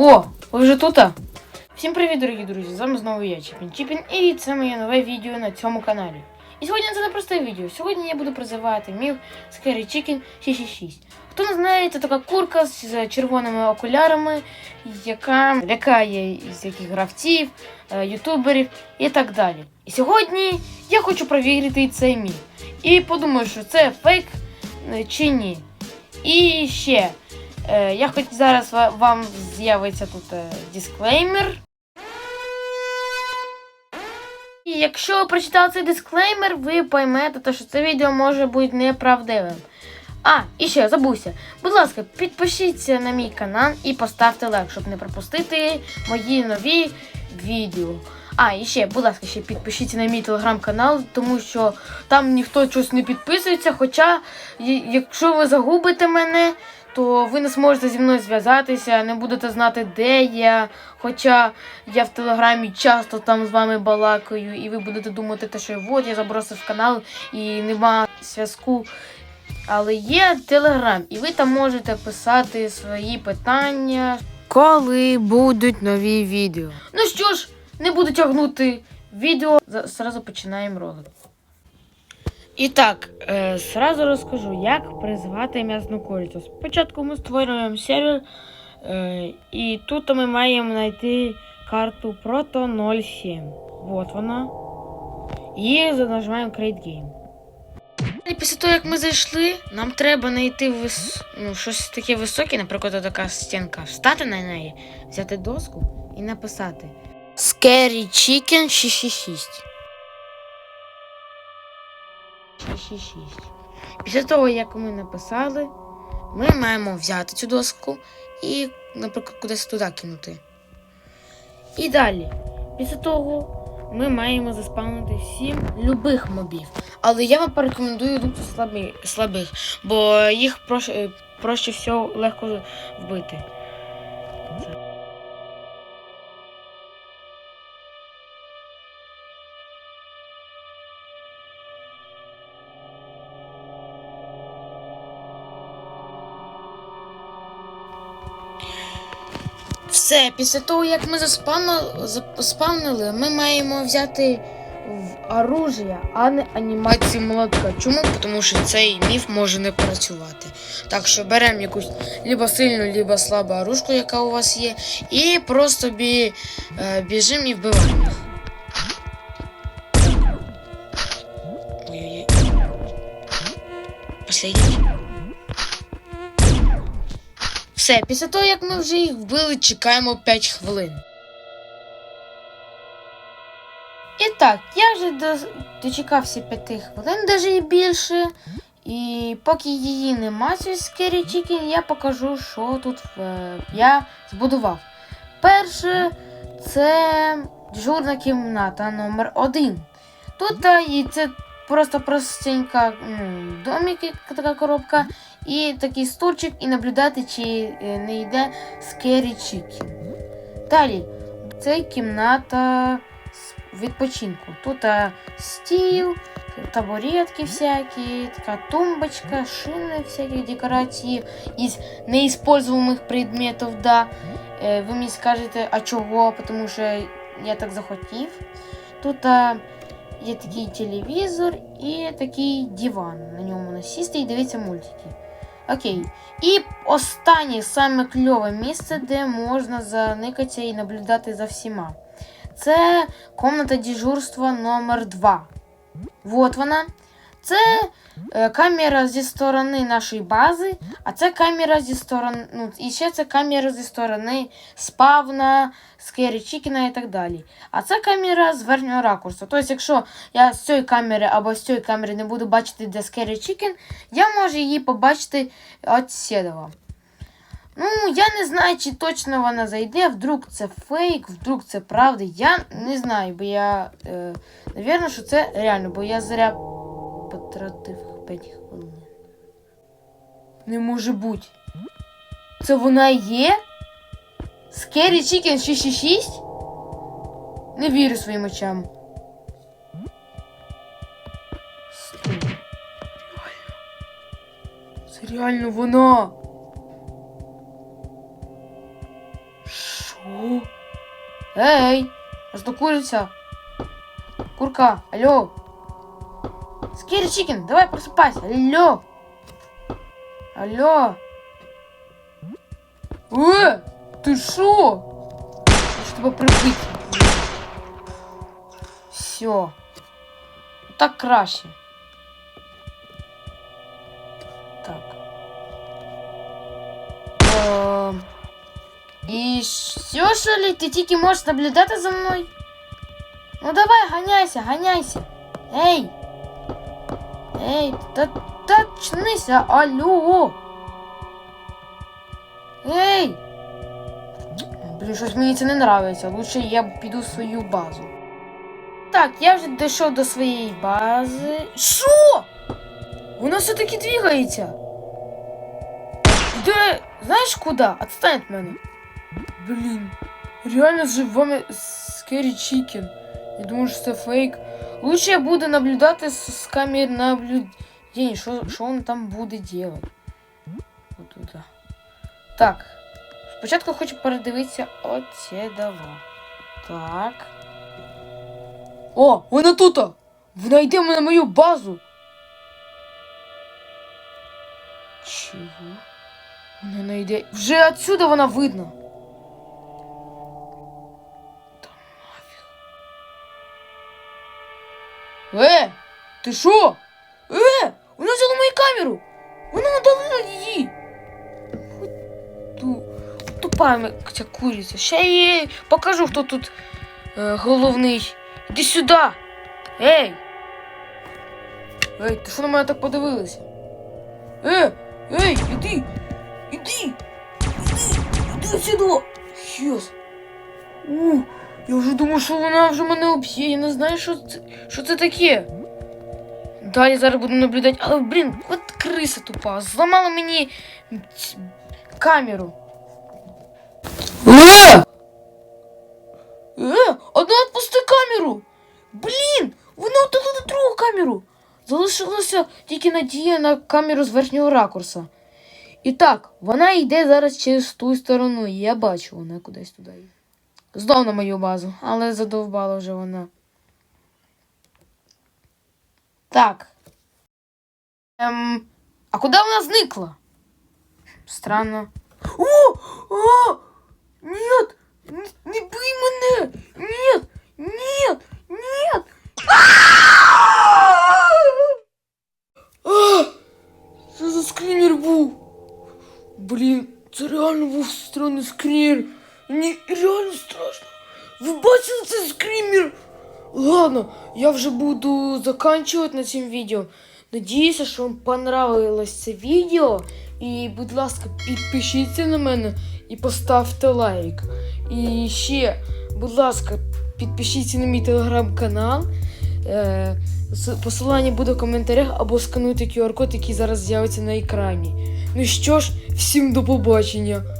О, ви вже тут? Всім привіт, дорогі друзі! З вами знову я, Чіпін Чіпін, і це моє нове відео на цьому каналі. І сьогодні це не просте відео. Сьогодні я буду призивати міф Scary Chicken 666. Хто не знає, це така курка з червоними окулярами, яка лякає з яких гравців, е, ютуберів і так далі. І сьогодні я хочу перевірити цей міф. І подумаю, що це фейк е, чи ні. І ще. Е, я хоч зараз вам з'явиться тут е, дисклеймер. І якщо ви прочитали цей дисклеймер, ви поймете, те, що це відео може бути неправдивим. А, і ще забувся. Будь ласка, підпишіться на мій канал і поставте лайк, щоб не пропустити мої нові відео. А, і ще, будь ласка, ще підпишіться на мій телеграм-канал, тому що там ніхто щось не підписується. Хоча, якщо ви загубите мене, то ви не зможете зі мною зв'язатися, не будете знати, де я. Хоча я в телеграмі часто там з вами балакаю, і ви будете думати, те, що от я забросив канал і нема зв'язку. Але є телеграм, і ви там можете писати свої питання, коли будуть нові відео. Ну що ж, не буду тягнути відео, зразу починаємо ролик. І так, е, сразу розкажу, як призвати м'ясну курицю. Спочатку ми створюємо сервер, е, і тут ми маємо знайти карту Proto 07. Вот вона. І нажимаємо Create Game. І після того, як ми зайшли, нам треба знайти вис... ну, щось таке високе, наприклад, така стінка. Встати на неї, взяти доску і написати Scary Chicken 666. 666. Після того, як ми написали, ми маємо взяти цю доску і, наприклад, кудись туди кинути. І далі, після того, ми маємо заспавнити сім любих мобів. Але я вам порекомендую дуже слабі, слабих, бо їх проще, проще всього легко вбити. Все, після того, як ми заспавнили, ми маємо взяти в оружие, а не анімацію молотка. Чому? Тому що цей міф може не працювати. Так що беремо якусь либо сильну, либо слабу оружку, яка у вас є, і просто бі, е, біжимо і вбиваємо. Ой-ой-ой. Все, після того, як ми вже їх вбили, чекаємо 5 хвилин. І так, я вже до- дочекався 5 хвилин, навіть і більше. І поки її нема, цієї Scary Chicken, я покажу, що тут е, я збудував. Перше, це дежурна кімната номер 1 Тут і це просто простенька домик, така коробка, і такий стульчик, і наблюдати, чи е, не йде Scary Chicken. Далі, це кімната відпочинку. Тут е, стіл, табуретки всякі, така тумбочка, шини, всякі декорації із неіспользуємих предметів. Да. Е, ви мені скажете, а чого? Тому що я так захотів. Тут є такий телевізор і такий диван. На ньому можна сісти і дивитися мультики. Окей. І останнє саме кльове місце, де можна заникатися і наблюдати за всіма. Це комната дежурства номер 2 Вот вона. Це е, камера зі сторони нашої бази, а це камера зі сторони. Ну, і ще це камера зі сторони спавна, скері чікіна і так далі. А це камера з верхнього ракурсу. Тобто, якщо я з цієї камери або з цієї камери не буду бачити, де скері чікен, я можу її побачити от сідова. Ну, я не знаю, чи точно вона зайде, вдруг це фейк, вдруг це правда. Я не знаю, бо я. Е, Навірно, що це реально, бо я зря потратив 5 хвилин. Не може бути. Це вона є? Scary Chicken 666? Не вірю своїм очам. Стой. Це реально вона. Що? Ей! Роздокуриться. Курка, алло. Скири Чикен, давай просыпайся. Алло. Алло. Э, ты шо? Чтобы прибыть. Все. Так краще. Так. Ем, І все, що ли? Ти тільки можеш наблюдати за мною? Ну давай, ганяйся, ганяйся. Ей! Ей, та, та чнися, алло! Ей! Блін, щось мені це не нравиться. Лучше я піду в свою базу. Так, я вже дійшов до своєї бази. Що? Вона все-таки двигається. Де? Знаєш куди? Отстань від мене. Блін. Реально вами Scary Chicken. Я думаю, що це фейк. Лучше я буду наблюдати з, з камер наблюдення. Що, що він там буде делать? Отуда. Так. Спочатку хочу передивитися оце дало. Так. О, вона тут! Вона йде на мою базу. Чого? Вона не йде. Вже отсюда вона видно. Е, ти що? Е, вона взяла мою камеру. Вона удалила її. Ту, тупа ця куриця. Ще їй покажу, хто тут е, головний. Іди сюди. Ей. Ей, ти що на мене так подивилася? Е, ей, іди. Іди. Іди. Іди сюди. Щас. У, я вже думав, що вона вже мене об'є. Я не знаю, що це, що це таке. Далі зараз буду наблюдати. Але, блін, от криса тупа. Зламала мені камеру. Е! Е, одна відпусти камеру! Блін! Вона удалила другу камеру! Залишилася тільки надія на камеру з верхнього ракурса. І так, вона йде зараз через ту сторону, і я бачу, вона кудись туди йде. Знов на мою базу, але задовбала вже вона. Так. Ем, а куди вона зникла? Странно. О! О! Нет! Не, бий мене! Нет! Нет! Нет! Що за скрімер був? Блін, це реально був странний скрімер. Мені реально страшно. Ви бачили цей скрімер? Ладно, я вже буду заканчивать на цим відео. Надіюся, що вам понравилось це відео. І, будь ласка, підпишіться на мене і поставте лайк. І ще, будь ласка, підпишіться на мій телеграм-канал. Е, посилання буде в коментарях або скануйте QR-код, який зараз з'явиться на екрані. Ну що ж, всім до побачення!